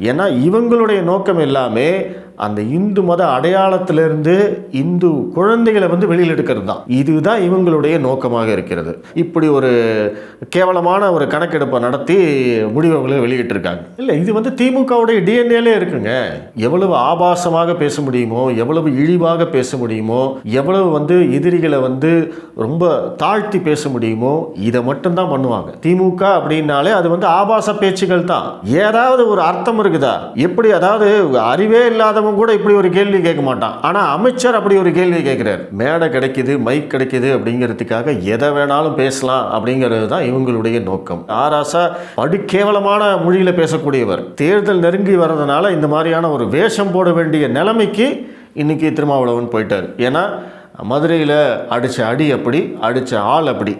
ஏன்னா இவங்களுடைய நோக்கம் எல்லாமே அந்த இந்து மத அடையாளத்திலிருந்து இந்து குழந்தைகளை வந்து வெளியில் எடுக்கிறது தான் இதுதான் இவங்களுடைய நோக்கமாக இருக்கிறது. இப்படி ஒரு கேவலமான ஒரு கணக்கெடுப்பை நடத்தி முடிவுகளை வெளியிட்டிருக்காங்க. இல்லை இது வந்து திமுகவுடைய டிஎன்ஏலே இருக்குங்க. எவ்வளவு ஆபாசமாக பேச முடியுமோ எவ்வளவு இழிவாக பேச முடியுமோ எவ்வளவு வந்து எதிரிகளை வந்து ரொம்ப தாழ்த்தி பேச முடியுமோ இதை மட்டும்தான் பண்ணுவாங்க. திமுக அப்படின்னாலே அது வந்து ஆபாச பேச்சுகள் தான் ஏதாவது ஒரு அர்த்தம் இருக்குதா? எப்படி அதாவது அறிவே இல்லாத இல்லாதவன் கூட இப்படி ஒரு கேள்வி கேட்க மாட்டான். ஆனால் அமைச்சர் அப்படி ஒரு கேள்வி கேட்குறாரு. மேடை கிடைக்குது மைக் கிடைக்குது அப்படிங்கிறதுக்காக எதை வேணாலும் பேசலாம் அப்படிங்கிறது தான் இவங்களுடைய நோக்கம். ஆராசா படுகேவலமான கேவலமான பேசக்கூடியவர். தேர்தல் நெருங்கி வர்றதுனால இந்த மாதிரியான ஒரு வேஷம் போட வேண்டிய நிலைமைக்கு இன்றைக்கி திருமாவளவன் போயிட்டார். ஏன்னா மதுரையில் அடித்த அடி அப்படி அடித்த ஆள் அப்படி.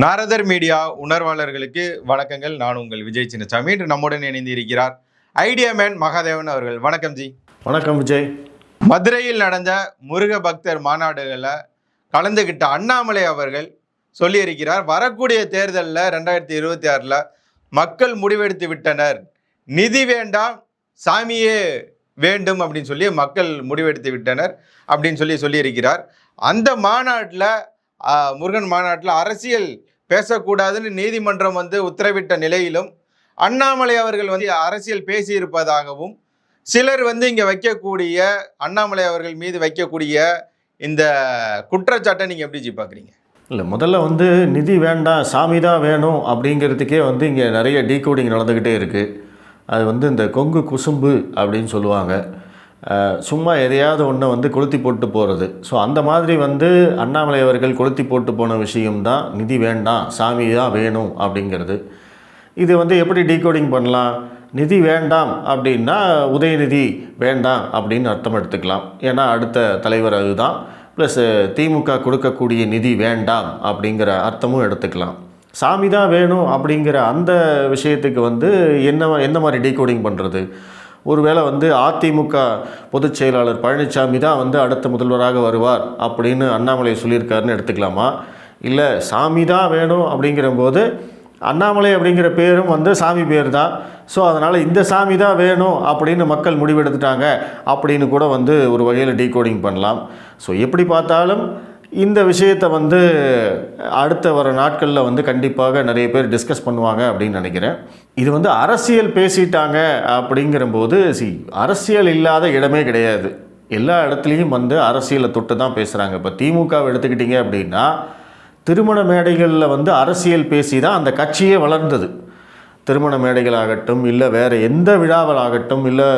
நாரதர் மீடியா உணர்வாளர்களுக்கு வணக்கங்கள். நான் உங்கள் விஜய் சின்னசாமி. இன்று நம்முடன் இணைந்து இருக்கிறார் ஐடியா மேன் மகாதேவன் அவர்கள். வணக்கம் ஜி. வணக்கம் விஜய். மதுரையில் நடந்த முருக பக்தர் மாநாடுகளில் கலந்துகிட்ட அண்ணாமலை அவர்கள் சொல்லியிருக்கிறார் வரக்கூடிய தேர்தலில் ரெண்டாயிரத்தி இருபத்தி ஆறில் மக்கள் முடிவெடுத்து விட்டனர். நிதி வேண்டாம் சாமியே வேண்டும் அப்படின்னு சொல்லி மக்கள் முடிவெடுத்து விட்டனர் அப்படின்னு சொல்லி சொல்லியிருக்கிறார். அந்த மாநாட்டில் முருகன் மாநாட்டில் அரசியல் பேசக்கூடாதுன்னு நீதிமன்றம் வந்து உத்தரவிட்ட நிலையிலும் அண்ணாமலை அவர்கள் வந்து அரசியல் பேசியிருப்பதாகவும் சிலர் வந்து இங்கே வைக்கக்கூடிய அண்ணாமலை அவர்கள் மீது வைக்கக்கூடிய இந்த குற்றச்சாட்டை நீங்கள் எப்படி ஜி பார்க்குறீங்க? இல்லை முதல்ல வந்து நிதி வேண்டாம் சாமி தான் வேணும் அப்படிங்கிறதுக்கே வந்து இங்கே நிறைய டீகோடிங் நடந்துக்கிட்டே இருக்குது அது வந்து இந்த கொங்கு குசும்பு அப்படின்னு சொல்லுவாங்க. சும்மா எதையாவது ஒன்று வந்து கொளுத்தி போட்டு போகிறது ஸோ அந்த மாதிரி வந்து அண்ணாமலை அவர்கள் கொளுத்தி போட்டு போன விஷயம்தான் நிதி வேண்டாம் சாமி தான் வேணும் அப்படிங்கிறது. இது வந்து எப்படி டீகோடிங் பண்ணலாம்? நிதி வேண்டாம் அப்படின்னா உதயநிதி வேண்டாம் அப்படின்னு அர்த்தம் எடுத்துக்கலாம். ஏன்னா அடுத்த தலைவர் அதுதான். ப்ளஸ் திமுக கொடுக்கக்கூடிய நிதி வேண்டாம் அப்படிங்கிற அர்த்தமும் எடுத்துக்கலாம். சாமி தான் வேணும் அப்படிங்கிற அந்த விஷயத்துக்கு வந்து என்ன எந்த மாதிரி டீகோடிங் பண்ணுறது ஒருவேளை வந்து அதிமுக பொதுச் செயலாளர் பழனிசாமி தான் வந்து அடுத்த முதல்வராக வருவார் அப்படின்னு அண்ணாமலை சொல்லியிருக்காருன்னு எடுத்துக்கலாமா? இல்லை சாமி தான் வேணும் அப்படிங்கிற போது அண்ணாமலை அப்படிங்கிற பேரும் வந்து சாமி பேர் தான் ஸோ அதனால் இந்த சாமி தான் வேணும் அப்படின்னு மக்கள் முடிவெடுத்துட்டாங்க அப்படின்னு கூட வந்து ஒரு வகையில் டீகோடிங் பண்ணலாம். ஸோ எப்படி பார்த்தாலும் இந்த விஷயத்தை வந்து அடுத்த வர நாட்களில் வந்து கண்டிப்பாக நிறைய பேர் டிஸ்கஸ் பண்ணுவாங்க அப்படின்னு நினைக்கிறேன். இது வந்து அரசியல் பேசிட்டாங்க அப்படிங்கிறபோது சி அரசியல் இல்லாத இடமே கிடையாது. எல்லா இடத்துலையும் வந்து அரசியலை தொட்டு தான் பேசுகிறாங்க இப்போ திமுகவை எடுத்துக்கிட்டிங்க அப்படின்னா திருமண மேடைகளில் வந்து அரசியல் பேசி தான் அந்த கட்சியே வளர்ந்தது. திருமண மேடைகளாகட்டும் இல்லை வேறு எந்த விழாவாகட்டும் இல்லை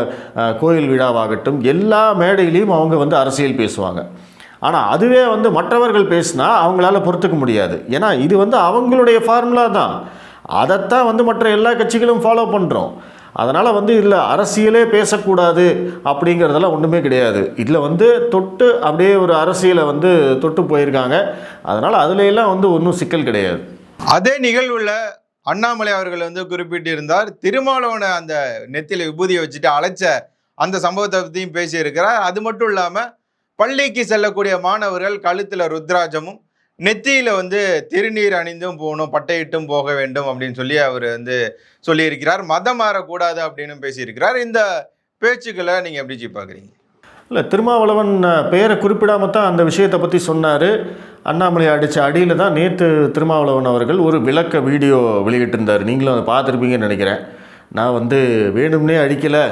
கோயில் விழாவாகட்டும் எல்லா மேடையிலையும் அவங்க வந்து அரசியல் பேசுவாங்க. ஆனால் அதுவே வந்து மற்றவர்கள் பேசினா அவங்களால பொறுத்துக்க முடியாது. ஏன்னா இது வந்து அவங்களுடைய ஃபார்முலா தான். அதைத்தான் வந்து மற்ற எல்லா கட்சிகளும் ஃபாலோ பண்ணுறோம் அதனால் வந்து இதில் அரசியலே பேசக்கூடாது அப்படிங்கிறதெல்லாம் ஒன்றுமே கிடையாது. இதில் வந்து தொட்டு அப்படியே ஒரு அரசியலை வந்து தொட்டு போயிருக்காங்க. அதனால் அதுலையெல்லாம் வந்து ஒன்றும் சிக்கல் கிடையாது. அதே நிகழ்வில் அண்ணாமலை அவர்கள் வந்து குறிப்பிட்டிருந்தார் திருமாவளவனை அந்த நெத்தியில் விபூதியை வச்சுட்டு அழைச்ச அந்த சம்பவத்தை பற்றியும் பேசியிருக்கிறார். அது மட்டும் இல்லாமல் பள்ளிக்கு செல்லக்கூடிய மாணவர்கள் கழுத்தில் ருத்ராஜமும் நெத்தியில வந்து திருநீர் அணிந்தும் போகணும் பட்டையிட்டும் போக வேண்டும் அப்படின்னு சொல்லி அவர் வந்து சொல்லியிருக்கிறார். மதம் மாறக்கூடாது அப்படின்னு பேசியிருக்கிறார். இந்த பேச்சுக்களை நீங்கள் எப்படி ஜி பார்க்குறீங்க? இல்லை திருமாவளவன் பெயரை குறிப்பிடாம தான் அந்த விஷயத்தை பற்றி சொன்னார். அண்ணாமலை அடித்த அடியில் தான் நேற்று திருமாவளவன் அவர்கள் ஒரு விளக்க வீடியோ வெளியிட்டிருந்தார். நீங்களும் அதை பார்த்துருப்பீங்கன்னு நினைக்கிறேன். நான் வந்து வேணும்னே அடிக்கலை.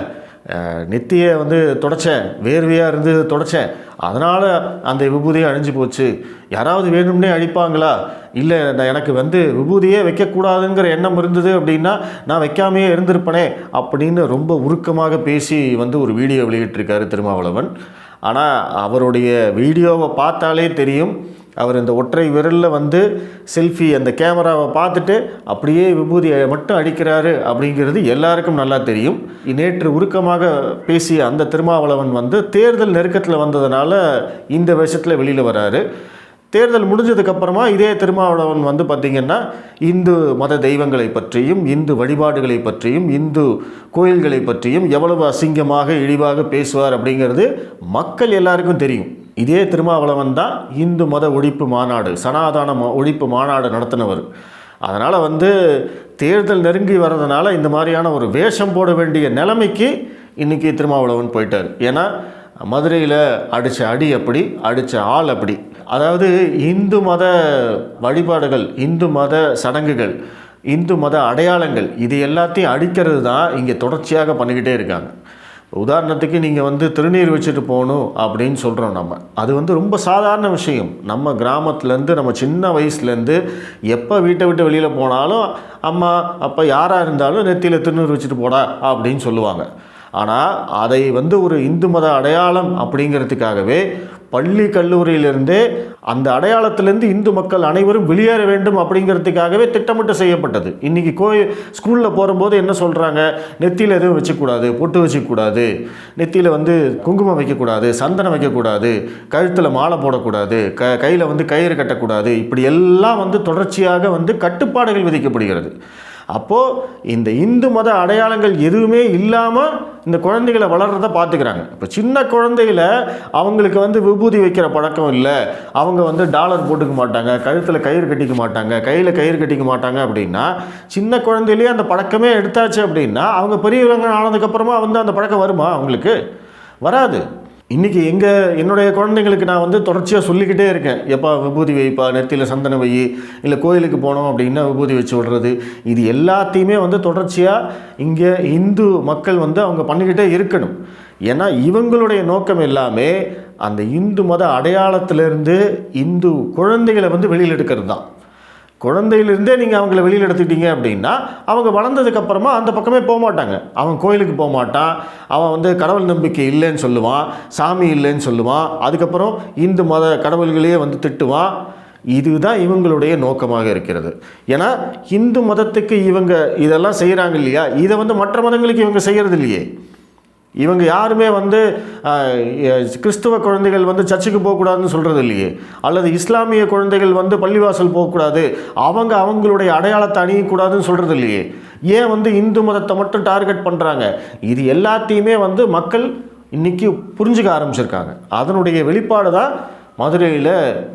நெத்தியை வந்து தொடச்சேன் வேர்வையாக இருந்து தொடச்சேன். அதனால் அந்த விபூதியை அழிஞ்சு போச்சு. யாராவது வேணும்னே அழிப்பாங்களா? இல்லை நான் எனக்கு வந்து விபூதியே வைக்கக்கூடாதுங்கிற எண்ணம் இருந்தது அப்படின்னா நான் வைக்காமையே இருந்திருப்பனே அப்படின்னு ரொம்ப உருக்கமாக பேசி வந்து ஒரு வீடியோ வெளியிட்டிருக்காரு திருமாவளவன். ஆனால் அவருடைய வீடியோவை பார்த்தாலே தெரியும் அவர் இந்த ஒற்றை விரலில் வந்து செல்ஃபி அந்த கேமராவை பார்த்துட்டு அப்படியே விபூதியை மட்டும் அடிக்கிறாரு அப்படிங்கிறது எல்லாருக்கும் நல்லா தெரியும். நேற்று உருக்கமாக பேசிய அந்த திருமாவளவன் வந்து தேர்தல் நெருக்கத்தில் வந்ததுனால இந்த விஷயத்தில் வெளியில் வராரு. தேர்தல் முடிஞ்சதுக்கப்புறமா இதே திருமாவளவன் வந்து பார்த்திங்கன்னா இந்து மத தெய்வங்களை பற்றியும் இந்து வழிபாடுகளை பற்றியும் இந்து கோயில்களை பற்றியும் எவ்வளவு அசிங்கமாக இழிவாக பேசுவார் அப்படிங்கிறது மக்கள் எல்லாருக்கும் தெரியும். இதே திருமாவளவன் தான் இந்து மத ஒழிப்பு மாநாடு சனாதான ம- ஒழிப்பு மாநாடு நடத்தினவர். அதனால் வந்து தேர்தல் நெருங்கி வர்றதுனால இந்த மாதிரியான ஒரு வேஷம் போட வேண்டிய நிலைமைக்கு இன்றைக்கி திருமாவளவன் போயிட்டார். ஏன்னா மதுரையில் அடித்த அடி அப்படி அடித்த ஆள் அப்படி. அதாவது இந்து மத வழிபாடுகள் இந்து மத சடங்குகள் இந்து மத அடையாளங்கள் இது எல்லாத்தையும் அடிக்கிறது தான் இங்கே தொடர்ச்சியாக பண்ணிக்கிட்டே இருக்காங்க. உதாரணத்துக்கு நீங்கள் வந்து திருநீர் வச்சுட்டு போகணும் அப்படின்னு சொல்கிறோம் நம்ம. அது வந்து ரொம்ப சாதாரண விஷயம். நம்ம கிராமத்துலேருந்து நம்ம சின்ன வயசுலேருந்து எப்போ வீட்டை விட்டு வெளியில் போனாலும் அம்மா அப்போ யாராக இருந்தாலும் நெத்தியில் திருநீர் வச்சுட்டு போடா அப்படின்னு சொல்லுவாங்க. ஆனால் அதை வந்து ஒரு இந்து மத அடையாளம் அப்படிங்கிறதுக்காகவே பள்ளி கல்லூரியிலிருந்தே அந்த அடையாளத்திலேருந்து இந்து மக்கள் அனைவரும் வெளியேற வேண்டும் அப்படிங்கிறதுக்காகவே திட்டமிட்டு செய்யப்பட்டது. இன்றைக்கி கோயில் ஸ்கூலில் போகும்போது என்ன சொல்கிறாங்க நெத்தியில் எதுவும் வச்சுக்கூடாது பொட்டு வச்சுக்கூடாது நெத்தியில் வந்து குங்குமம் வைக்கக்கூடாது சந்தனம் வைக்கக்கூடாது கழுத்தில் மாலை போடக்கூடாது க கையில் வந்து கயிறு கட்டக்கூடாது இப்படி எல்லாம் வந்து தொடர்ச்சியாக வந்து கட்டுப்பாடுகள் விதிக்கப்படுகிறது. அப்போது இந்த இந்து மத அடையாளங்கள் எதுவுமே இல்லாமல் இந்த குழந்தைகளை வளர்கிறத பார்த்துக்கிறாங்க. இப்போ சின்ன குழந்தையில அவங்களுக்கு வந்து விபூதி வைக்கிற பழக்கம் இல்லை. அவங்க வந்து டாலர் போட்டுக்க மாட்டாங்க கழுத்தில் கயிறு கட்டிக்க மாட்டாங்க கையில் கயிறு கட்டிக்க மாட்டாங்க அப்படின்னா சின்ன குழந்தையிலேயே அந்த பழக்கமே எடுத்தாச்சு அப்படின்னா அவங்க பெரியவங்க ஆனதுக்கப்புறமா வந்து அந்த பழக்கம் வருமா அவங்களுக்கு? வராது. இன்றைக்கி எங்கள் என்னுடைய குழந்தைங்களுக்கு நான் வந்து தொடர்ச்சியாக சொல்லிக்கிட்டே இருக்கேன். எப்பா விபூதி வைப்பா நெத்தியில் சந்தன வை இல்லை கோயிலுக்கு போனோம் அப்படின்னா விபூதி வச்சு விடுறது இது எல்லாத்தையுமே வந்து தொடர்ச்சியாக இங்கே இந்து மக்கள் வந்து அவங்க பண்ணிக்கிட்டே இருக்கணும். ஏன்னா இவங்களுடைய நோக்கம் எல்லாமே அந்த இந்து மத அடையாளத்திலிருந்து இந்து குழந்தைகளை வந்து வெளியில் எடுக்கிறது தான். குழந்தையிலிருந்தே நீங்கள் அவங்கள வெளியில் எடுத்துக்கிட்டீங்க அப்படின்னா அவங்க வளர்ந்ததுக்கப்புறமா அந்த பக்கமே போக மாட்டாங்க. அவன் கோயிலுக்கு போக மாட்டான். அவன் வந்து கடவுள் நம்பிக்கை இல்லைன்னு சொல்லுவான் சாமி இல்லைன்னு சொல்லுவான். அதுக்கப்புறம் இந்து மத கடவுள்களையே வந்து திட்டுவான். இதுதான் இவங்களுடைய நோக்கமாக இருக்கிறது. ஏன்னா இந்து மதத்துக்கு இவங்க இதெல்லாம் செய்கிறாங்க இல்லையா? இதை வந்து மற்ற மதங்களுக்கு இவங்க செய்கிறது இல்லையே. இவங்க யாருமே வந்து கிறிஸ்துவ குழந்தைகள் வந்து சர்ச்சுக்கு போகக்கூடாதுன்னு சொல்கிறது இல்லையே. அல்லது இஸ்லாமிய குழந்தைகள் வந்து பள்ளிவாசல் போகக்கூடாது. அவங்க அவங்களுடைய அடையாளத்தை அணியக்கூடாதுன்னு சொல்கிறது இல்லையே. ஏன் வந்து இந்து மதத்தை மட்டும் டார்கெட் பண்ணுறாங்க இது எல்லாத்தையுமே வந்து மக்கள் இன்னைக்கு புரிஞ்சுக்க ஆரம்பிச்சிருக்காங்க. அதனுடைய வெளிப்பாடு தான் மதுரையில்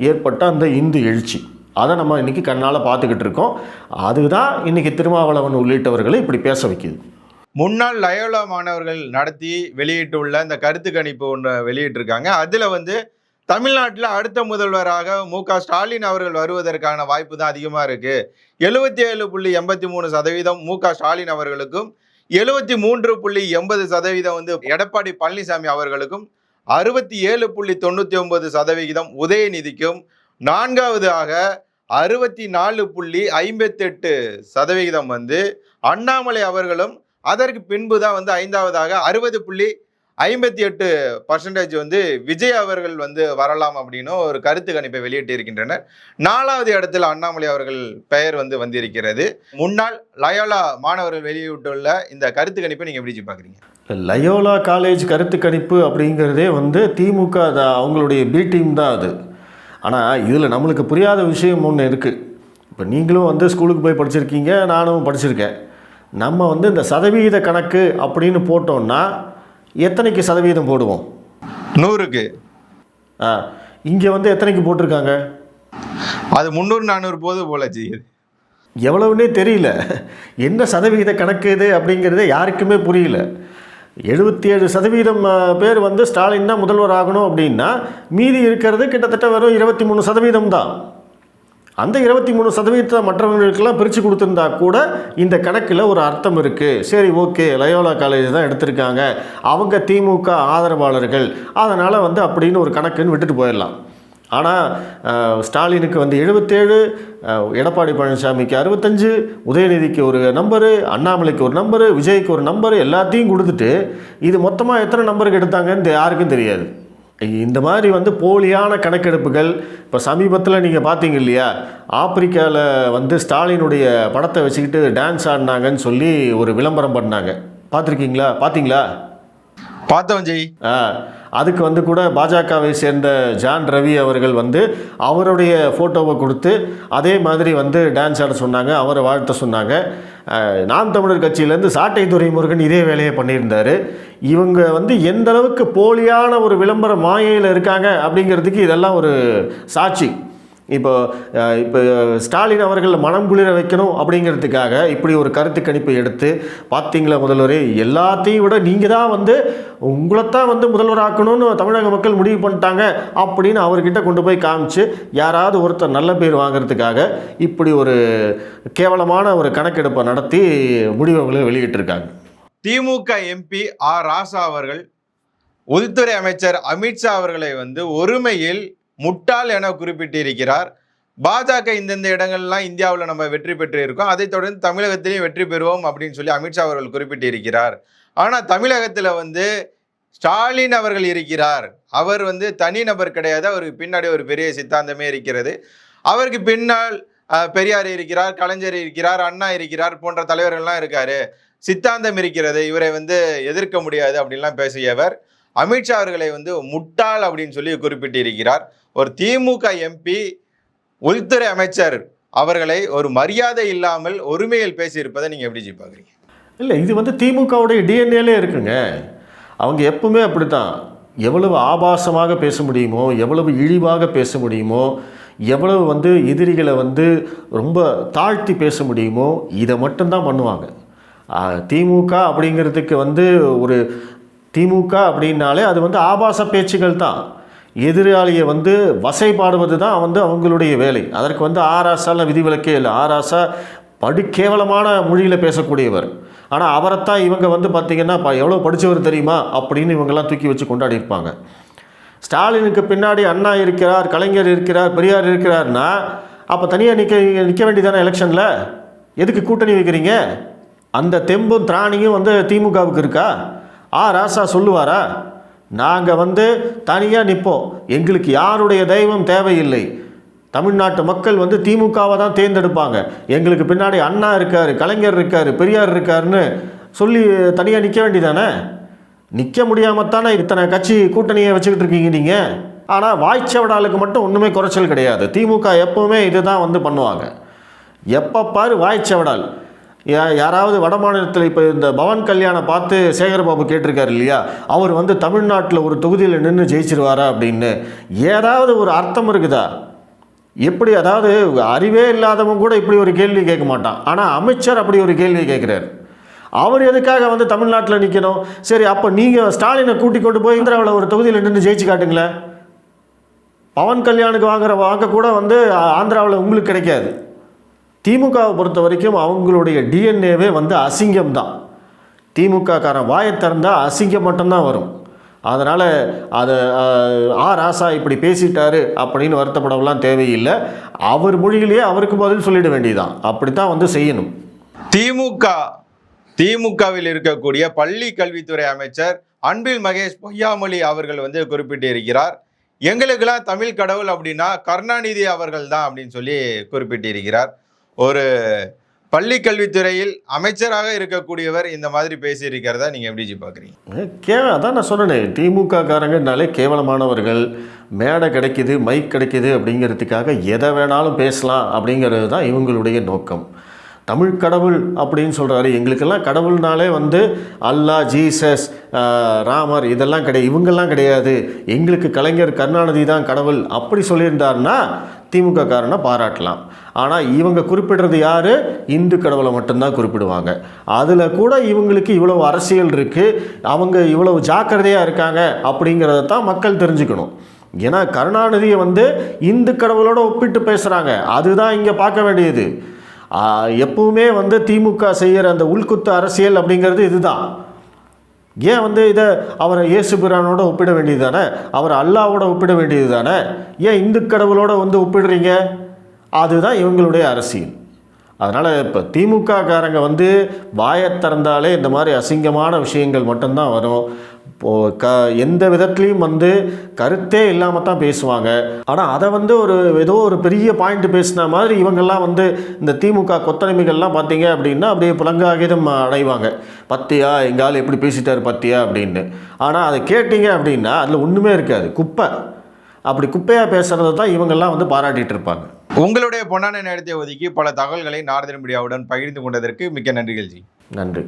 ஏற்பட்ட அந்த இந்து எழுச்சி. அதை நம்ம இன்றைக்கி கண்ணால் பார்த்துக்கிட்டு இருக்கோம். அதுதான் இன்றைக்கி திருமாவளவன் உள்ளிட்டவர்களை இப்படி பேச வைக்குது. முன்னாள் லயோலா மாணவர்கள் நடத்தி வெளியிட்டுள்ள இந்த கருத்து கணிப்பு ஒன்று வெளியிட்டிருக்காங்க. அதில் வந்து தமிழ்நாட்டில் அடுத்த முதல்வராக மு க ஸ்டாலின் அவர்கள் வருவதற்கான வாய்ப்பு தான் அதிகமாக இருக்குது எழுபத்தி ஏழு புள்ளி எண்பத்தி மூணு சதவீதம் மு க ஸ்டாலின் அவர்களுக்கும் எழுபத்தி மூன்று புள்ளி எண்பது சதவீதம் வந்து எடப்பாடி பழனிசாமி அவர்களுக்கும் அறுபத்தி ஏழு புள்ளி தொண்ணூற்றி ஒன்பது சதவிகிதம் உதயநிதிக்கும் நான்காவதாக அறுபத்தி நாலு புள்ளி ஐம்பத்தெட்டு சதவிகிதம் வந்து அண்ணாமலை அவர்களும் அதற்கு பின்பு தான் வந்து ஐந்தாவதாக அறுபது புள்ளி ஐம்பத்தி எட்டு பர்சன்டேஜ் வந்து விஜய் அவர்கள் வந்து வரலாம் அப்படின்னு ஒரு கருத்து கணிப்பை வெளியிட்டிருக்கின்றனர் நாலாவது இடத்துல அண்ணாமலை அவர்கள் பெயர் வந்து வந்திருக்கிறது. முன்னாள் லயோலா மாணவர்கள் வெளியிட்டுள்ள இந்த கருத்து கணிப்பை நீங்கள் எப்படி பார்க்குறீங்க? லயோலா காலேஜ் கருத்து கணிப்பு அப்படிங்கிறதே வந்து திமுக அவங்களுடைய பி டீம் தான் அது. ஆனால் இதில் நம்மளுக்கு புரியாத விஷயம் ஒன்று இருக்குது இப்போ நீங்களும் வந்து ஸ்கூலுக்கு போய் படிச்சிருக்கீங்க நானும் படிச்சிருக்கேன். நம்ம வந்து இந்த சதவீத கணக்கு அப்படின்னு போட்டோம்னா எத்தனைக்கு சதவீதம் போடுவோம்? நூறுக்கு. ஆ இங்கே வந்து எத்தனைக்கு போட்டிருக்காங்க? அது முந்நூறு நானூறு போது போல செய்யுது. எவ்வளவுன்னே தெரியல. என்ன சதவிகித கணக்கு இது அப்படிங்கிறதே யாருக்குமே புரியல. எழுபத்தி ஏழு சதவீதம் பேர் வந்து ஸ்டாலின் தான் முதல்வர் ஆகணும் அப்படின்னா மீதி இருக்கிறது கிட்டத்தட்ட வெறும் இருபத்தி மூணு சதவீதம் தான். அந்த இருபத்தி மூணு சதவீதத்தை மற்றவங்களுக்கெல்லாம் பிரித்து கொடுத்துருந்தா கூட இந்த கணக்கில் ஒரு அர்த்தம் இருக்குது சரி ஓகே லயோலா காலேஜ் தான் எடுத்திருக்காங்க. அவங்க திமுக ஆதரவாளர்கள். அதனால் வந்து அப்படின்னு ஒரு கணக்குன்னு விட்டுட்டு போயிடலாம். ஆனால் ஸ்டாலினுக்கு வந்து எழுபத்தேழு எடப்பாடி பழனிசாமிக்கு அறுபத்தஞ்சு உதயநிதிக்கு ஒரு நம்பரு அண்ணாமலைக்கு ஒரு நம்பரு விஜய்க்கு ஒரு நம்பரு எல்லாத்தையும் கொடுத்துட்டு இது மொத்தமாக எத்தனை நம்பருக்கு எடுத்தாங்கன்னு யாருக்கும் தெரியாது. இந்த மாதிரி வந்து போலியான கணக்கெடுப்புகள் இப்போ சமீபத்தில் நீங்கள் பார்த்தீங்க இல்லையா? ஆப்பிரிக்காவில் வந்து ஸ்டாலினுடைய படத்தை வச்சுக்கிட்டு டான்ஸ் ஆடினாங்கன்னு சொல்லி ஒரு விளம்பரம் பண்ணாங்க. பார்த்துருக்கீங்களா பார்த்தீங்களா பார்த்தோம் ஜெய். அதுக்கு வந்து கூட பாஜகவை சேர்ந்த ஜான் ரவி அவர்கள் வந்து அவருடைய ஃபோட்டோவை கொடுத்து அதே மாதிரி வந்து டான்ஸ் ஆட சொன்னாங்க அவரை வாழ்த்த சொன்னாங்க. நாம் தமிழர் கட்சியிலேருந்து சாட்டை துரைமுருகன் இதே வேலையை பண்ணியிருந்தார். இவங்க வந்து எந்த அளவுக்கு போலியான ஒரு விளம்பர மாயையில் இருக்காங்க அப்படிங்கிறதுக்கு இதெல்லாம் ஒரு சாட்சி. இப்போ இப்போ ஸ்டாலின் அவர்கள் மனம் குளிர வைக்கணும் அப்படிங்கிறதுக்காக இப்படி ஒரு கருத்து கணிப்பை எடுத்து பார்த்தீங்களா முதல்வரே எல்லாத்தையும் விட நீங்கள் தான் வந்து உங்களைத்தான் வந்து முதல்வராக்கணும்னு தமிழக மக்கள் முடிவு பண்ணிட்டாங்க அப்படின்னு அவர்கிட்ட கொண்டு போய் காமிச்சு யாராவது ஒருத்தர் நல்ல பேர் வாங்குறதுக்காக இப்படி ஒரு கேவலமான ஒரு கணக்கெடுப்பை நடத்தி முடிவுகளை வெளியிட்டிருக்காங்க. திமுக எம்பி ஆர் ராசா அவர்கள் உள்துறை அமைச்சர் அமித்ஷா அவர்களை வந்து ஒருமையில் முட்டாள் என குறிப்பிட்டிருக்கிறார். பாஜக இந்தந்த இடங்கள்லாம் இந்தியாவில் நம்ம வெற்றி பெற்று இருக்கோம் அதைத் தொடர்ந்து தமிழகத்திலையும் வெற்றி பெறுவோம் அப்படின்னு சொல்லி அமித்ஷா அவர்கள் குறிப்பிட்டிருக்கிறார். ஆனால் தமிழகத்தில் வந்து ஸ்டாலின் அவர்கள் இருக்கிறார். அவர் வந்து தனிநபர் கிடையாது. அவருக்கு பின்னாடி ஒரு பெரிய சித்தாந்தமே இருக்கிறது. அவருக்கு பின்னால் பெரியார் இருக்கிறார் கலைஞர் இருக்கிறார் அண்ணா இருக்கிறார் போன்ற தலைவர்கள்லாம் இருக்காரு. சித்தாந்தம் இருக்கிறது. இவரை வந்து எதிர்க்க முடியாது அப்படின்லாம் பேசியவர். அமித்ஷா அவர்களை வந்து முட்டாள் அப்படின்னு சொல்லி குறிப்பிட்டிருக்கிறார். ஒரு திமுக எம்பி உள்துறை அமைச்சர் அவர்களை ஒரு மரியாதை இல்லாமல் ஒருமையில் பேசியிருப்பதை நீங்கள் எப்படி ஜி இல்லை இது வந்து திமுகவுடைய டிஎன்ஏலே இருக்குங்க. அவங்க எப்பவுமே அப்படித்தான். எவ்வளவு ஆபாசமாக பேச முடியுமோ எவ்வளவு இழிவாக பேச முடியுமோ எவ்வளவு வந்து எதிரிகளை வந்து ரொம்ப தாழ்த்தி பேச முடியுமோ இதை மட்டும்தான் பண்ணுவாங்க. திமுக அப்படிங்கிறதுக்கு வந்து ஒரு திமுக அப்படின்னாலே அது வந்து ஆபாச பேச்சுகள் தான். எதிராளியை வந்து வசைபாடுவது தான் வந்து அவங்களுடைய வேலை. அதற்கு வந்து ஆராசால விதிவிலக்கே இல்லை. ஆராசா படு கேவலமான மொழியில் பேசக்கூடியவர். ஆனால் அவரைத்தான் இவங்க வந்து பார்த்திங்கன்னா எவ்வளோ படித்தவர் தெரியுமா? அப்படின்னு இவங்கெல்லாம் தூக்கி வச்சு கொண்டாடி இருப்பாங்க ஸ்டாலினுக்கு பின்னாடி அண்ணா இருக்கிறார் கலைஞர் இருக்கிறார் பெரியார் இருக்கிறார்னா அப்போ தனியாக நிற்க நிற்க வேண்டியதானே எலெக்ஷனில்? எதுக்கு கூட்டணி வைக்கிறீங்க? அந்த தெம்பும் திராணியும் வந்து திமுகவுக்கு இருக்கா? ஆ ராசா சொல்லுவாரா? நாங்கள் வந்து தனியாக நிற்போம். எங்களுக்கு யாருடைய தெய்வம் தேவையில்லை. தமிழ்நாட்டு மக்கள் வந்து திமுகவை தான் தேர்ந்தெடுப்பாங்க. எங்களுக்கு பின்னாடி அண்ணா இருக்கார் கலைஞர் இருக்கார் பெரியார் இருக்காருன்னு சொல்லி தனியாக நிற்க வேண்டியதானே? நிற்க முடியாமல் தானே இத்தனை கட்சி கூட்டணியை வச்சுக்கிட்டு இருக்கீங்க நீங்கள் ஆனால் வாய்ச்சவடாலுக்கு மட்டும் ஒன்றுமே குறைச்சல் கிடையாது. திமுக எப்போவுமே இதுதான் வந்து பண்ணுவாங்க. எப்போ பாரு வாய்ச்சவடால். யாராவது வட மாநிலத்தில் இப்போ இந்த பவன் கல்யாணை பார்த்து சேகர்பாபு கேட்டிருக்காரு இல்லையா? அவர் வந்து தமிழ்நாட்டில் ஒரு தொகுதியில் நின்று ஜெயிச்சிருவாரா அப்படின்னு. ஏதாவது ஒரு அர்த்தம் இருக்குதா? எப்படி அதாவது அறிவே இல்லாதவங்க கூட இப்படி ஒரு கேள்வி கேட்க மாட்டான். ஆனால் அமைச்சர் அப்படி ஒரு கேள்வி கேட்குறாரு. அவர் எதுக்காக வந்து தமிழ்நாட்டில் நிற்கணும் சரி அப்போ நீங்கள் ஸ்டாலினை கூட்டி கொண்டு போய் இந்திராவில் ஒரு தொகுதியில் நின்று ஜெயிச்சு காட்டுங்களேன். பவன் கல்யாணுக்கு வாங்குற வாங்க கூட வந்து ஆந்திராவில் உங்களுக்கு கிடைக்காது. திமுகவை பொறுத்த வரைக்கும் அவங்களுடைய டிஎன்ஏவே வந்து அசிங்கம் தான் திமுகக்காரன் வாயை திறந்தால் அசிங்கம் மட்டும்தான் வரும். அதனால் அதை ஆ ராசா இப்படி பேசிட்டாரு அப்படின்னு வருத்தப்படவெல்லாம் தேவையில்லை. அவர் மொழியிலேயே அவருக்கு பதில் சொல்லிட வேண்டியதான் அப்படி தான் வந்து செய்யணும். திமுக திமுகவில் இருக்கக்கூடிய பள்ளி கல்வித்துறை அமைச்சர் அன்பில் மகேஷ் பொய்யாமொழி அவர்கள் வந்து குறிப்பிட்டிருக்கிறார். எங்களுக்கெல்லாம் தமிழ் கடவுள் அப்படின்னா கருணாநிதி அவர்கள் தான் அப்படின்னு சொல்லி குறிப்பிட்டிருக்கிறார். ஒரு பள்ளி கல்வித்துறையில் அமைச்சராக இருக்கக்கூடியவர் இந்த மாதிரி பேசியிருக்கிறதா நீங்கள் எப்படி ஜி கே அதான் நான் சொன்னேனே திமுக காரங்கனாலே கேவலமானவர்கள் மேடை கிடைக்குது மைக் கிடைக்குது அப்படிங்கிறதுக்காக எதை வேணாலும் பேசலாம் அப்படிங்கிறது தான் இவங்களுடைய நோக்கம். தமிழ் கடவுள் அப்படின்னு சொல்கிறாரு எங்களுக்கெல்லாம் கடவுள்னாலே வந்து அல்லாஹ் ஜீசஸ் ராமர் இதெல்லாம் கிடையாது. இவங்கெல்லாம் கிடையாது. எங்களுக்கு கலைஞர் கருணாநிதி தான் கடவுள். அப்படி சொல்லியிருந்தாருன்னா திமுக காரனை பாராட்டலாம். ஆனால் இவங்க குறிப்பிடுறது யார்? இந்து கடவுளை மட்டும்தான் குறிப்பிடுவாங்க. அதில் கூட இவங்களுக்கு இவ்வளவு அரசியல் இருக்குது அவங்க இவ்வளவு ஜாக்கிரதையாக இருக்காங்க அப்படிங்கிறத தான் மக்கள் தெரிஞ்சுக்கணும். ஏன்னா கருணாநிதியை வந்து இந்து கடவுளோட ஒப்பிட்டு பேசுகிறாங்க அதுதான் இங்கே பார்க்க வேண்டியது. எப்பவுமே வந்து திமுக செய்கிற அந்த உள்குத்து அரசியல் அப்படிங்கிறது இதுதான். ஏன் வந்து இதை அவரை இயேசு பிரானோட ஒப்பிட வேண்டியது தானே அவரை அல்லாவோட ஒப்பிட வேண்டியது தானே ஏன் இந்து கடவுளோட வந்து ஒப்பிடுறீங்க? அதுதான் இவங்களுடைய அரசியல். அதனால் இப்போ திமுக காரங்க வந்து வாயை திறந்தாலே இந்த மாதிரி அசிங்கமான விஷயங்கள் மட்டும்தான் வரும். இப்போ க எந்த விதத்துலேயும் வந்து கருத்தே இல்லாமல் தான் பேசுவாங்க. ஆனால் அதை வந்து ஒரு ஏதோ ஒரு பெரிய பாயிண்ட் பேசின மாதிரி இவங்கெல்லாம் வந்து இந்த திமுக கொத்தடிமைகள்லாம் பார்த்தீங்க அப்படின்னா அப்படியே புலங்காகிதம் அடைவாங்க. பத்தியா எங்கள் ஆள் எப்படி பேசிட்டாரு பத்தியா? அப்படின்னு. ஆனால் அதை கேட்டீங்க அப்படின்னா அதில் ஒன்றுமே இருக்காது. குப்பை. அப்படி குப்பையாக பேசுகிறத தான் இவங்கெல்லாம் வந்து பாராட்டிட்டு இருப்பாங்க. உங்களுடைய பொன்னான நேரத்தை ஒதுக்கி பல தகவல்களை நாரதன் மீடியாவுடன் பகிர்ந்து கொண்டதற்கு மிக்க நன்றிகள் ஜி நன்றி.